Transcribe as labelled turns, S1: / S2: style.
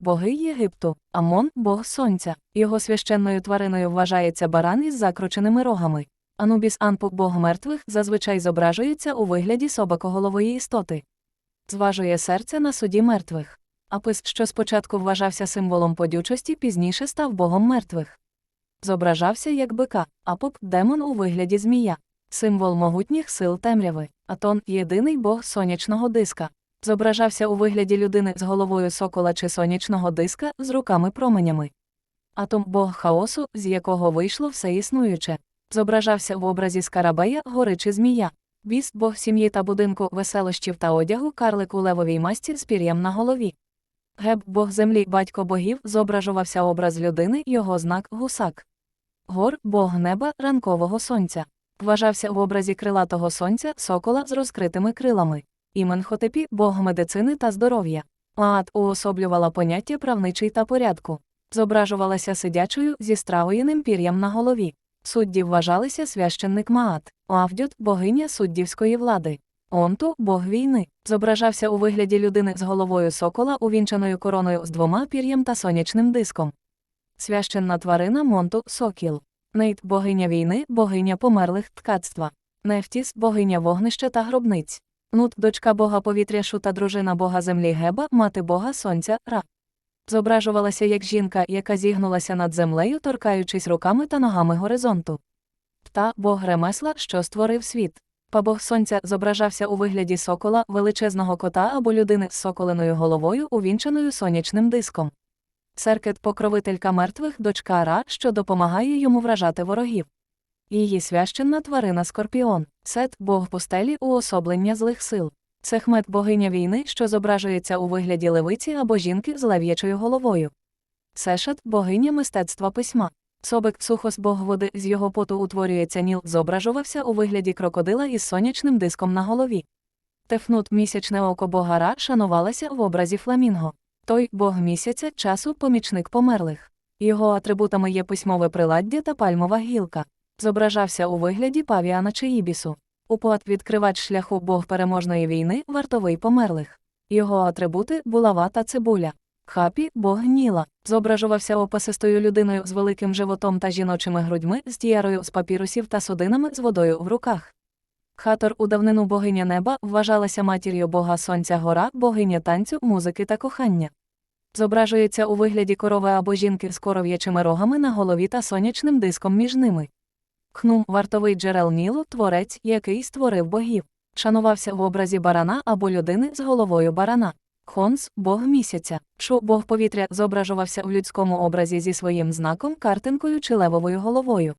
S1: боги Єгипту, Амон бог сонця. Його священною твариною вважається баран із закрученими рогами. Анубіс Анпу бог мертвих зазвичай зображується у вигляді собакоголової істоти. Зважує серце на суді мертвих. Апис, що спочатку вважався символом подючості, пізніше став богом мертвих. Зображався як бика, апоп демон у вигляді змія, символ могутніх сил темряви, атон єдиний бог сонячного диска. Зображався у вигляді людини з головою сокола чи сонячного диска з руками променями. Атом бог хаосу, з якого вийшло все існуюче. Зображався в образі скарабея, гори чи змія. Біс бог сім'ї та будинку, веселощів та одягу, карлик у левовій масті з пір'ям на голові. Геб бог землі, батько богів, зображувався образ людини, його знак гусак. Гор бог неба, ранкового сонця. Вважався в образі крилатого сонця, сокола з розкритими крилами. Іменхотепі бог медицини та здоров'я. Маат уособлювала поняття правничий та порядку. Зображувалася сидячою зі стравоєним пір'ям на голові. Судді вважалися священник Маат, Оавдют – богиня суддівської влади. Онту бог війни, зображався у вигляді людини з головою сокола, увінчаною короною з двома пір'ям та сонячним диском. Священна тварина Монту сокіл. Нейт богиня війни, богиня померлих ткацтва. Нефтіс богиня вогнища та гробниць. Нут дочка бога повітря Шу та дружина бога землі Геба, мати бога сонця Ра. Зображувалася як жінка, яка зігнулася над землею, торкаючись руками та ногами горизонту. Пта бог ремесла, що створив світ. Пабог сонця зображався у вигляді сокола, величезного кота або людини з соколеною головою, увінчаною сонячним диском. Серкет покровителька мертвих, дочка Ра, що допомагає йому вражати ворогів. Її священна тварина Скорпіон, Сет бог пустелі уособлення злих сил. Сехмет богиня війни, що зображується у вигляді левиці або жінки з лев'ячою головою. Сешат богиня мистецтва письма. Собек Сухос бог води з його поту утворюється ніл, зображувався у вигляді крокодила із сонячним диском на голові. Тефнут місячне око бога Ра шанувалося в образі фламінго. Той бог місяця часу помічник померлих. Його атрибутами є письмове приладдя та пальмова гілка. Зображався у вигляді павіана чи ібісу. Упот відкривач шляху бог переможної війни, вартовий померлих. Його атрибути булава та цибуля. Хапі бог Ніла, зображувався опасистою людиною з великим животом та жіночими грудьми, з тіярою з папірусів та судинами з водою в руках. Хатор у давнину богиня неба вважалася матір'ю бога сонця гора, богиня танцю, музики та кохання. Зображується у вигляді корови або жінки з коров'ячими рогами на голові та сонячним диском між ними. Хнум вартовий джерел Нілу, творець, який створив богів. Шанувався в образі барана або людини з головою барана. Хонс бог місяця. Шу бог повітря зображувався у людському образі зі своїм знаком, картинкою чи левовою головою.